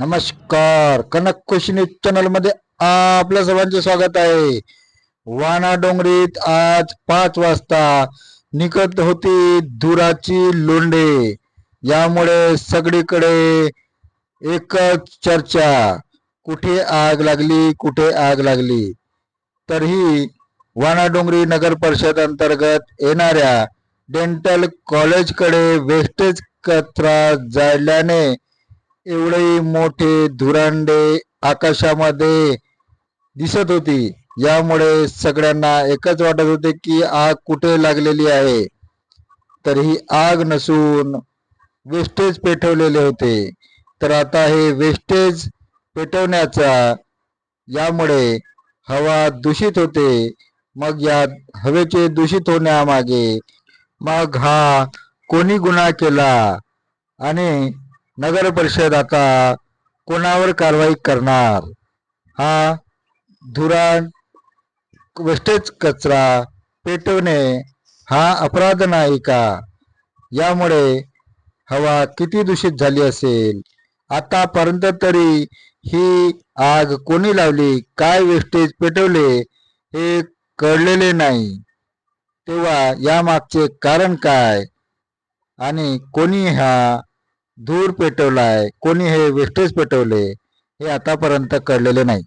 नमस्कार. कनक खुशी न्यूज चॅनलमध्ये आपल्या सर्वांचे स्वागत आहे. वाना डोंगरीत आज पाच वाजता निघत होती धुराची लोंढे. यामुळे सगळीकडे एकच चर्चा. कुठे आग लागली कुठे आग लागली? तरीही वानाडोंगरी नगर परिषद अंतर्गत येणाऱ्या डेंटल कॉलेजकडे वेस्टेज कचरा जाळल्याने एवढे मोठे धुरांडे आकाशामध्ये दिसत होती. यामुळे सगळ्यांना एकच वाटत होते की आग कुठे लागलेली आहे. तर ही आग नसून वेस्टेज पेटवलेले होते. तर आता हे वेस्टेज पेटवण्याचा यामुळे हवा दूषित होते. मग या हवेचे दूषित होण्यामागे मग हा कोणी गुन्हा केला? आणि नगर परिषद आता कोणावर कारवाई करणार? हा धुराण वेस्टेज कचरा पेटवणे हा अपराध नाही का? यामुळे हवा किती दूषित झाली असेल? आतापर्यंत तरी ही आग कोणी लावली? काय वेस्टेज पेटवले? हे कळलेले नाही. तेव्हा यामागचे कारण काय? आणि कोणी हा धूर पेटवलाय कोणी हे वेस्टेज पेटवले हे आतापर्यंत कळलेले नाही.